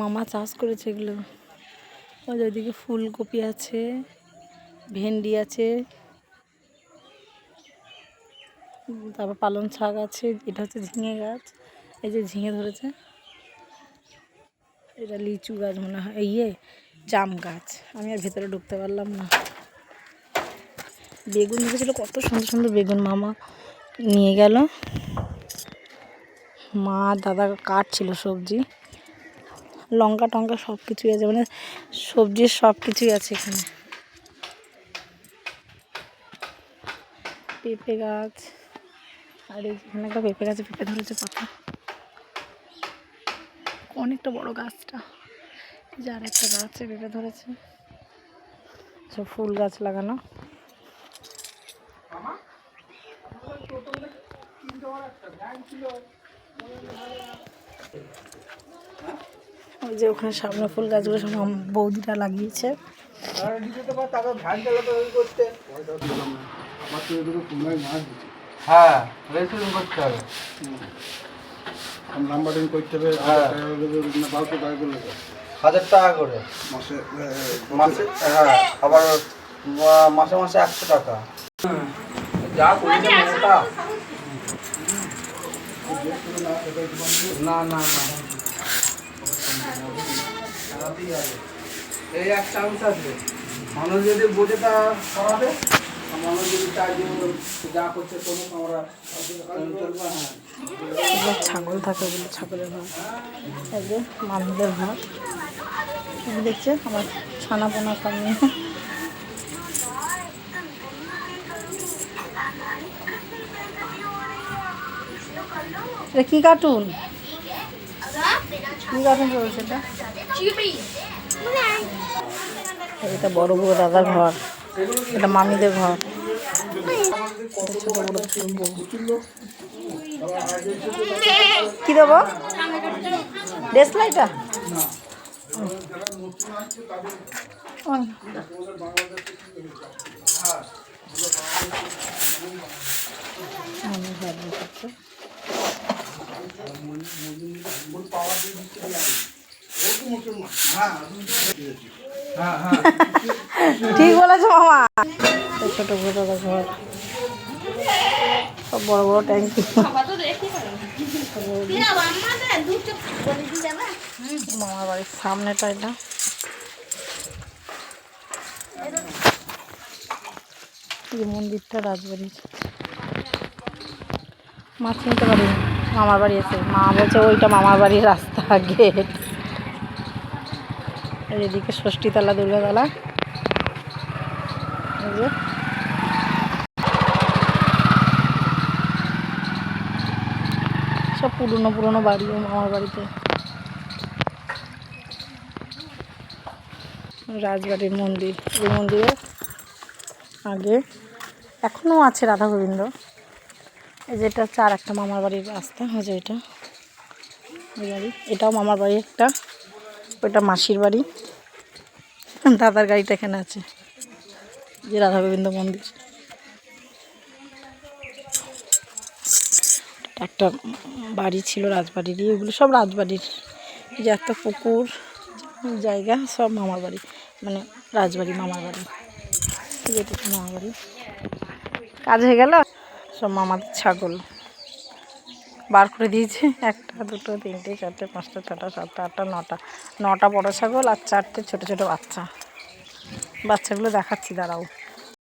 মামা চাষ করেছে এগুলো। যে ওইদিকে ফুলকপি আছে, ভেন্ডি আছে, তারপর পালং শাক আছে, এটা হচ্ছে ঝিঙে গাছ, এই যে ঝিঙে ধরেছে। এটা লিচু গাছ মনে হয় ইয়ে জাম গাছ। আমি আর ভেতরে ঢুকতে পারলাম না। বেগুন দেখেছিল কত সুন্দর সুন্দর বেগুন মামা নিয়ে গেল। মা, দাদা কাটছিল সবজি। লঙ্কা টঙ্কা সব কিছুই আছে মানে সবজির সব কিছুই আছে এখানে। পেঁপে গাছ, আর এখানে একটা পেঁপে গাছে পেঁপে ধরেছে পাতা। অনেকটা বড় গাছটা। যার একটা গাছে পেঁপে ধরেছে। সব ফুল গাছ লাগানো। যে ওখানে সামনে ফুল গাছগুলো সব বৌদিরা লাগিয়েছে। হ্যাঁ রেজিস্ট্রেশন করতে হবে। নাম্বারিং করতে হবে হ্যাঁ। বারোশো টাকা করলে হাজার টাকা করে। মাসে মাসে? হ্যাঁ আবার মাসে মাসে একশো টাকা। যা করেছে মোটা না না না। এই এক চান্স আছে মানুষ যদি বোঝে তা আর মানুষ যদি চায় যে করছে কোনো আমরা ছাগল থাকে ওগুলো ছাগলের এই যে মানুষদের তুমি দেখছে আমার ছানা পোনা সামনে। এটা কি কার্টুন কি কার্টুন চলছে এটা এটা বড় বড় দাদার ঘর। এটা মামিদের ঘর। কি দেবো? ডেসলাইটা হ্যাঁ হ্যাঁ ঠিক বলেছ, মামা। ছোট বড় ঘর সব বড় বড় ট্যাঙ্কি মামার বাড়ির সামনেটা এটা। মন্দিরটা রাজবাড়ির মা চিনতে পারিনি, মামার বাড়ি আছে। মা বলছে, ওইটা মামার বাড়ির রাস্তা গেট আর এদিকে ষষ্ঠীতলা, দুর্গাতলা। সব পুরনো পুরনো বাড়ি আমার বাড়িতে। রাজবাড়ির মন্দির। এই মন্দিরে আগে এখনও আছে রাধা গোবিন্দ এই যেটা আর একটা মামার বাড়ির রাস্তা হচ্ছে এটা। বাড়ি। এটাও মামার বাড়ি একটা ওইটা মাসির বাড়ি। দাদার গাড়িটা এখানে আছে। যে রাধা গোবিন্দ মন্দির। একটা বাড়ি ছিল রাজবাড়িরই এগুলো সব রাজবাড়ির। যে একটা পুকুর, জায়গা, সব মামার বাড়ি। মানে রাজবাড়ি, মামার বাড়ি। মামার বাড়ি। কাজ হয়ে গেল? সব মামাদের ছাগল। বার করে দিয়েছি। একটা, দুটো, তিনটে, চারটে, পাঁচটা, ছটা, সাতটা, আটটা, নটা। নটা বড়ো ছাগল আর চারটে ছোটো ছোটো বাচ্চা। বাচ্চাগুলো দেখাচ্ছি, দাঁড়াও।